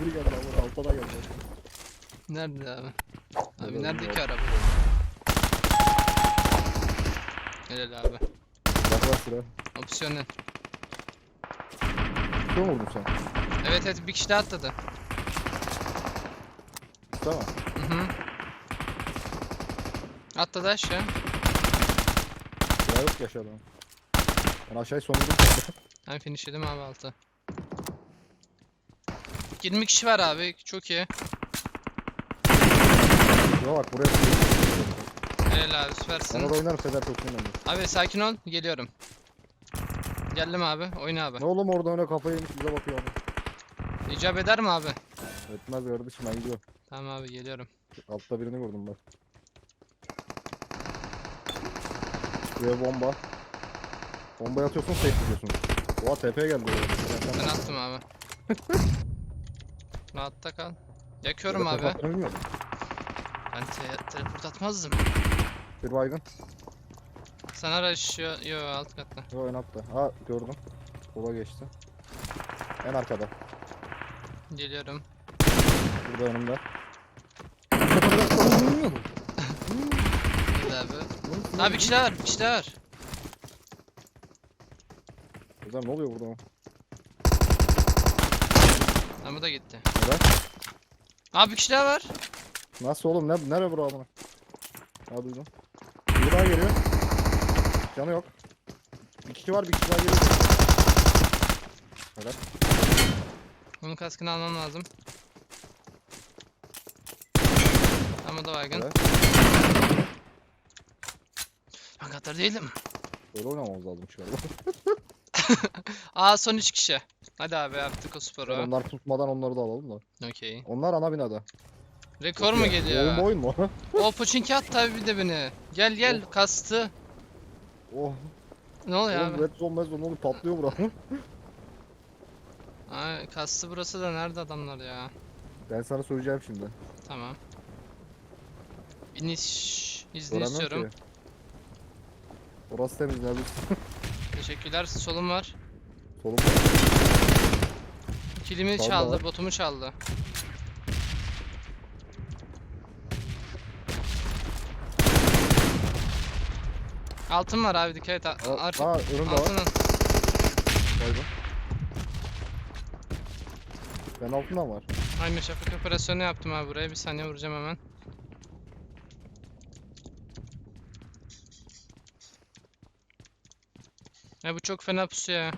Biri geldi ama altta da geldi. Nerede abi? Abi nerede ki araba? Helal abi. Bak bak sıra. Opsiyonel. Kim vurdun sen? Evet evet bir kişi daha atladı. Tamam. Hı hı. Atladı aşağı. Ya yok aşağıda. Ben aşağıya son vurdum. Ben finishledim abi altı. 20 kişi var abi. Çok iyi. Ya bak buraya Helal abi Ben süpersin. orada oynarım Sezer çok önemli. Abi sakin ol. Geliyorum. Geldim abi. Oyna abi. Ne oğlum orada öyle kafayı yemiş bize bakıyor abi. İcap eder mi abi? Etmez kardeşim ben gidiyorum. Tamam abi geliyorum. Altta birini vurdum bak. Buraya bomba. Bomba atıyorsun safe tutuyorsun. Oha TP geldi. Ben attım abi. Rahatta kal. Yakıyorum abi. Bilmiyorum. Ben te teleport atmazdım. Bir baygın. Sana araşıyor. Yo alt katta. Yo ön altta. Ha gördüm. Sola geçti. En arkada. Geliyorum. Burada önümde. Hadi abi. Abi bir kişi daha var. Bir kişi daha var. Güzel ne oluyor burada? Ama da gitti. Neden? Abi bir kişi daha var. Nasıl oğlum? Ne, nere bura amına? Ha duydum. Bir daha geliyor. Canı yok. Bir kişi var bir kişi daha geliyor. Evet. Bunun kaskını almam lazım. Ama da baygın. Evet. Ben kadar değilim. Böyle oynamamız lazım şu galiba. Aa son 3 kişi. Hadi abi yaptık o sporu. Onlar tutmadan onları da alalım da. Okey. Onlar ana binada. Rekor mu Oyun geliyor? bu oyun mu? O Pochinki attı abi bir de beni. Gel gel kastı. oh. Ne oluyor Oğlum abi? red zone red zone oğlum patlıyor bura. Ay kastı burası da nerede adamlar ya? ben sana söyleyeceğim şimdi. Tamam. İniş izni Göremiyorum istiyorum. ki. Orası temiz neredesin? Teşekkürler. Solum var. Solum. Kilimi Sağda çaldı, var. botumu çaldı. Altın var abi dikkat et. Aa, aa önümde var. altının. Baygın. Ben altından var. Aynen şafak operasyonu yaptım abi buraya. Bir saniye vuracağım hemen. Ya bu çok fena pusuyor ya.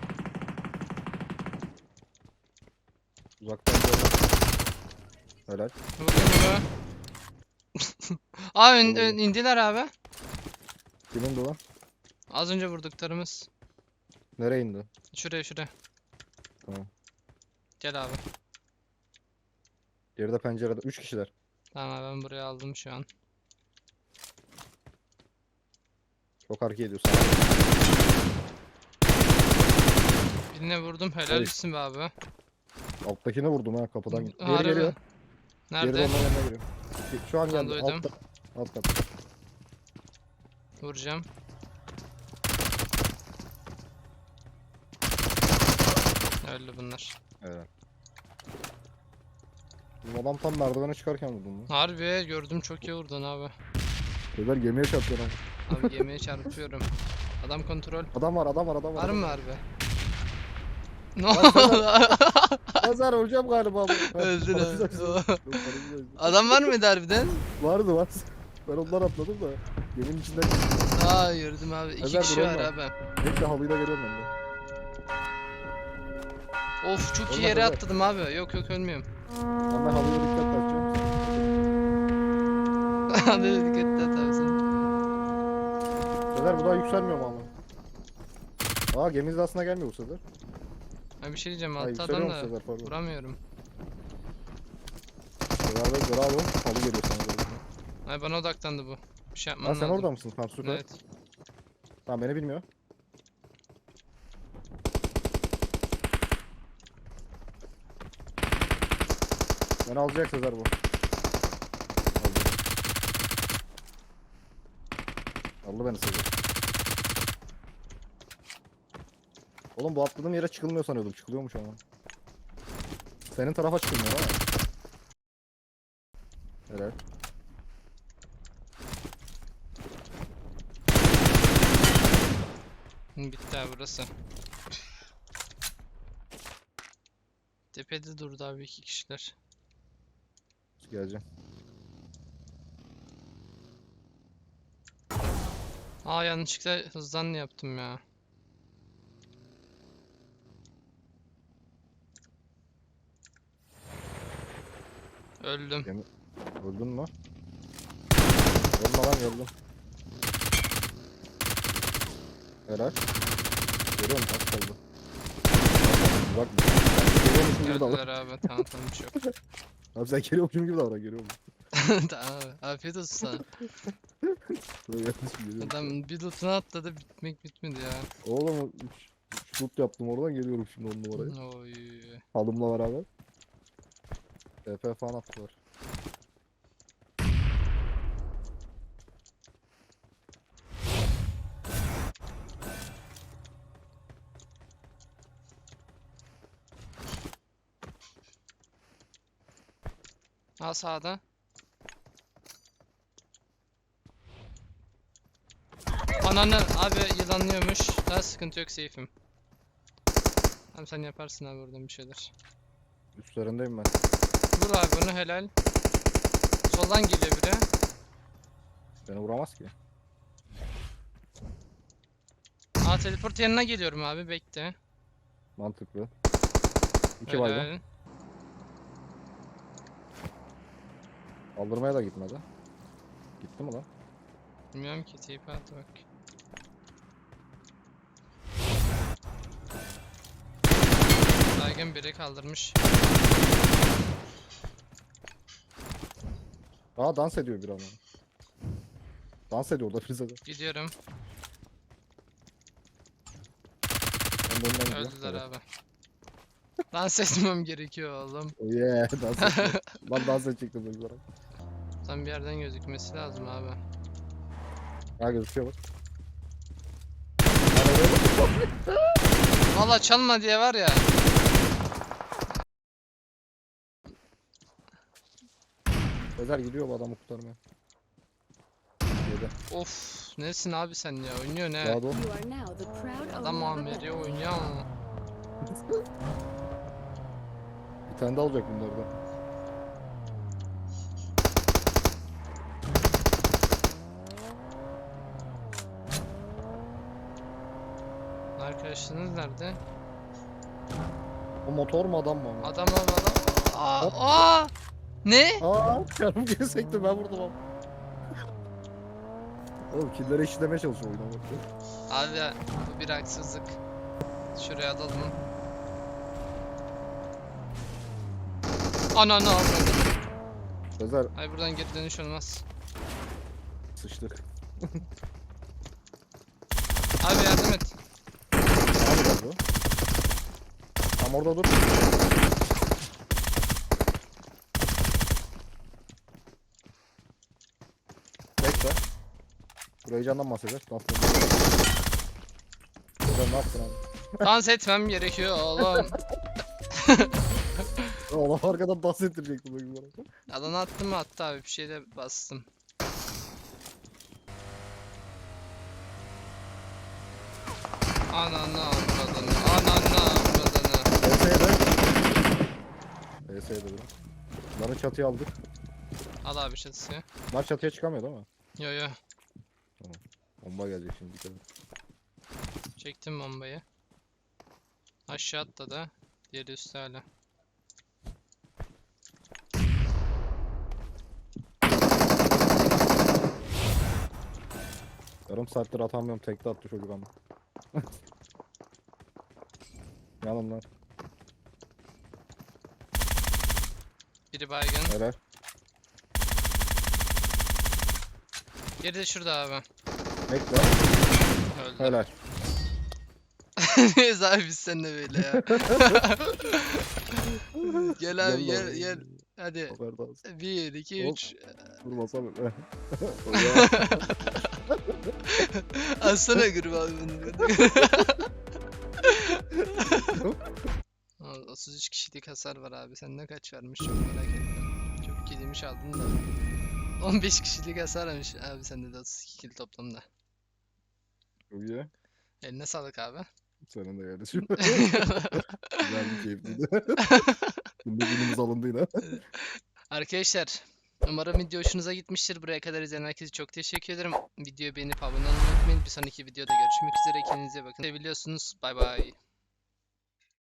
Uzaktan böyle. Helal. Vurdum bunu. Aa ön- ön- indiler abi. Kimin bu lan? Az önce vurduklarımız. Nereye indi? Şuraya şuraya. Tamam. Gel abi. Geride pencerede 3 kişiler. Tamam abi ben buraya aldım şu an. Çok hareket ediyor sana. Birine vurdum. Oy. Helalsin be abi. Alttakine vurdum ha kapıdan. Geri Harbi. geliyor. Geri de Nerede? onların yanına giriyor. Şu an geldi. duydum. Altta. Alt kat. Vuracağım. Öldü bunlar. Evet. Bu adam tam merdivene çıkarken vurdum lan. Harbi gördüm çok iyi vurdun abi. Ömer gemiye çarpıyor lan. Abi gemiye çarpıyorum. Adam kontrol. Adam var adam var adam var. Var mı harbi? Ne oldu? Pazar öleceğim galiba. Öldün abi. Adam var mıydı harbiden? Vardı var. Ben ondan atladım da. Geminin içinden Aa gördüm abi. İki Özer, kişi var var. abi. hep halıyla geliyorum ben de. Of çok iyi yere Ömer. atladım abi. Yok yok ölmüyorum. Ben halıya dikkat edeceğim. Hadi dikkat et abi sen. Sezer bu daha yükselmiyor mu ama? Aa geminin aslında gelmiyor bu sefer. Ha bir şey diyeceğim Ha altta adam da sefer pardon. vuramıyorum. De bravo. Halı geliyor sana doğru. Ay bana odaklandı bu. Bir şey yapmam Ha sen lazım. orada mısın? Tamam süper. Evet. Tamam beni bilmiyor. Beni alacak Sezer bu. Aldı. Aldı beni Sezer. Oğlum bu atladığım yere çıkılmıyor sanıyordum. Çıkılıyormuş ama. Senin tarafa çıkılmıyor ha. Helal. Bitti abi burası. Tepede durdu abi iki kişiler. Geleceğim. Aa yanlışlıkla hızdan yaptım ya. Öldüm. Öldün mü? Ölme lan geldim. Helal. Görüyor musun? Az kaldı. Bak. Geliyormuşum gibi davran. Öldüler abi. Tamam tamam hiç yok. Abi sen geliyormuşum gibi davran. Görüyor musun? Tamam abi. Afiyet olsun sana. Böyle yanlış mı geliyor? Adam bir lootuna atladı bitmek bitmedi ya. Oğlum 3 loot yaptım oradan geliyorum şimdi on numarayı. Oy. Halımla beraber. TP falan attılar. Aa sağda. Ananı abi yılanlıyormuş. Daha sıkıntı yok safe'im. Abi sen yaparsın abi oradan bir şeyler. Üstlerindeyim ben. Vur abi bunu helal. Soldan geliyor biri. Beni vuramaz ki. Aa teleport yanına geliyorum abi bekle. Mantıklı. İki baygın. Helal. Aldırmaya da gitmedi. Gitti mi lan? Bilmiyorum ki TP attı bak. Baygın biri kaldırmış. Aa dans ediyor bir ama. Dans ediyor orada Frize'de. Gidiyorum. Öldüler abi. Dans etmem gerekiyor oğlum. Oh Yeah, dans ediyor. ben dans edecektim çocuklara. Tam bir yerden gözükmesi lazım abi. Ha gözüküyor bak. Valla çalma diye var ya. Özer gidiyor bu adamı kurtarmaya. Yedi. Of nesin abi sen ya oynuyor ne? Daha da o. You are now the proud Adam owner of a oynuyor ama. Bir tane daha olacak bunlardan. Arkadaşınız nerede? O motor mu adam mı? ama? Adam abi adam. Aa, Hop. aa! Ne? Aa, yarım geri sekti ben vurdum ama. Oğlum killeri eşitlemeye çalışıyor oyuna bak. Abi bu bir haksızlık. Şuraya alalım. Ananı avradım. Özer Ay buradan geri dönüş olmaz. sıçtık. Abi yardım et. Geldi o. Tam orada dur. Bekle. Burayı candan bahseder. Özer ne yaptın abi? Dans etmem gerekiyor oğlum. Oğlum arkadan dans ettirecektim bak bana. Alana attım mı attı abi bir şeyde bastım. Ananı avradını, ananı avradını. ES'ye de. ES'ye de dur. Bunları çatıya aldık. Al abi çatısı. Bunlar çatıya çıkamıyor değil mi? Yo yo. Bomba gelecek şimdi dikkat et. Çektim bombayı. Aşağı atladı. Diğeri üstte hala. Yarım saattir atamıyorum tekte attı çocuk ama. Yanımdan. Biri baygın. Helal. Geri de şurada abi. Bekle. Öldü. Helal. Neyiz abi biz seninle böyle ya. gel abi gel gel. Hadi. Haber daha. 1, 2, Hop. 3. Vurmasam. Alsana grubu abi bunu. O- o 33 kişilik hasar var abi. Sen ne kaç vermiş çok merak ettim. Çok kiliymiş aldın da. 15 kişilik hasar vermiş abi sende de 32 kill toplamda. Çok iyi. Eline sağlık abi. Senin de kardeşim. Güzel bir keyifliydi. Şimdi günümüz alındı yine. Arkadaşlar umarım video hoşunuza gitmiştir. Buraya kadar izleyen herkese çok teşekkür ederim. Videoyu beğenip abone olmayı unutmayın. Bir sonraki videoda görüşmek üzere. Kendinize bakın. Seviliyorsunuz. Bay bay.